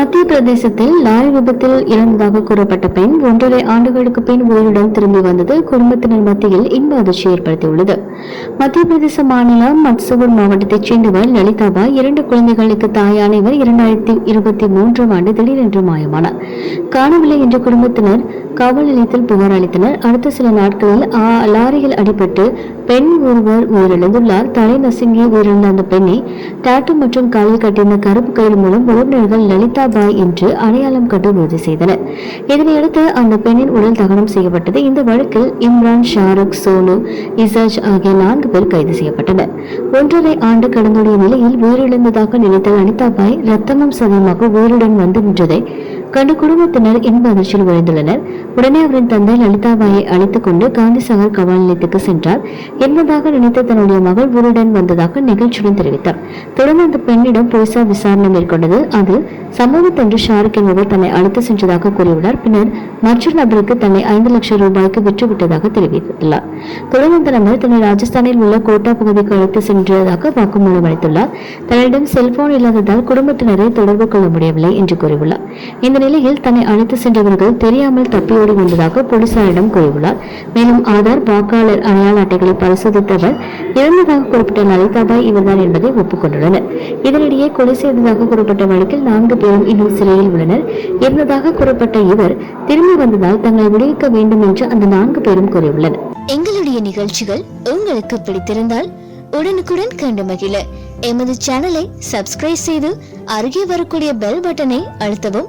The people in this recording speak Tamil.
மத்திய பிரதேசத்தில் லாரி விபத்தில் இறந்ததாக கூறப்பட்ட பெண் ஒன்றரை ஆண்டுகளுக்கு பின் உயிருடன் திரும்பி வந்தது குடும்பத்தினர் மத்தியில் இன்ப அதிர்ச்சி ஏற்படுத்தியுள்ளது. மத்திய பிரதேச மாநிலம் மத்சூர் மாவட்டத்தைச் சேர்ந்தவர் லலிதாபா இரண்டு குழந்தைகளுக்கு தாயான இவர் இரண்டாயிரத்தி இருபத்தி மூன்றாம் ஆண்டு திடீரென்று மாயமானார். காணவில்லை என்ற குடும்பத்தினர் காவல் நிலையத்தில் புகார் அளித்தனர். அடுத்த சில நாட்களில் லாரியில் அடிபட்டு பெண் ஒருவர் உயிரிழந்துள்ளார். தலை நசுங்கி உயிரிழந்த அந்த பெண்ணை டாட்டு மற்றும் காலில் கட்டியிருந்த கருப்பு கயிறு மூலம் உறவினர்கள் லலிதா பாய் என்று அடையாளம் கண்டு உறுதி செய்தனர். இதனையடுத்து அந்த பெண்ணின் உடல் தகனம் செய்யப்பட்டது. இந்த வழக்கில் இம்ரான் ஷாருக் சோனு இசாஜ் ஆகிய நான்கு பேர் கைது செய்யப்பட்டனர். ஒன்றரை ஆண்டு கடந்துடைய நிலையில் உயிரிழந்ததாக நினைத்த லலிதா பாய் ரத்தமும் சதமாக உயிருடன் வந்து நின்றதை கண்டு குடும்பத்தினர் இன்ப அதிர்ச்சியில் விழுந்துள்ளனர் உடனே அவரின் தந்தை லலிதாபாயை அழைத்துக் கொண்டு காந்தி சாகர் காவல் நிலையத்துக்கு சென்றார். என்பதாக நினைத்த தன்னுடைய மகள் உயிருடன் வந்ததாக நிகழ்ச்சியுடன் தெரிவித்தார். தொடர்ந்து அந்த பெண்ணிடம் போலீசார் விசாரணை மேற்கொண்டது. அது சம்பவத்தன்று ஷாருக் என்பவர் தன்னை அழைத்து சென்றதாக கூறியுள்ளார். பின்னர் மற்றொரு நபருக்கு தன்னை ஐந்து லட்சம் ரூபாய்க்கு விற்றுவிட்டதாக தெரிவித்துள்ளார். தொடர்ந்து அந்த நபர் தன்னை ராஜஸ்தானில் உள்ள கோட்டா பகுதிக்கு அழைத்து சென்றதாக வாக்குமூலம் அளித்துள்ளார். தன்னிடம் செல்போன் இல்லாததால் குடும்பத்தினரை தொடர்பு கொள்ள முடியவில்லை என்று கூறியுள்ளார். இந்த நிலையில் தன்னை அழைத்து சென்றவர்கள் தெரியாமல் தப்பியோடி வந்ததாக போலீசாரிடம் கூறியுள்ளார். மேலும் ஆதார் வாக்காளர் அடையாள அட்டைகளை பரிசோதித்தவர் இறந்ததாக குறிப்பிட்ட லலிதாபாய் இவர்தான் என்பதை ஒப்புக்கொண்டுள்ளனர். இதனிடையே கொலை செய்ததாக கூறப்பட்ட வழக்கில் நான்கு பேரும் இன்னும் சிறையில் உள்ளனர். இறந்ததாக கூறப்பட்ட இவர் திரும்பி வந்ததால் தங்களை விடுவிக்க வேண்டும் என்று அந்த நான்கு பேரும் கூறியுள்ளனர். எங்களுடைய நிகழ்ச்சிகள் உங்களுக்கு பிடித்திருந்தால் உடனுக்குடன் கண்டு மகிழ. எமது சேனலை சப்ஸ்கிரைப் செய்து அருகே வரக்கூடிய பெல் பட்டனை அழுத்தவும்.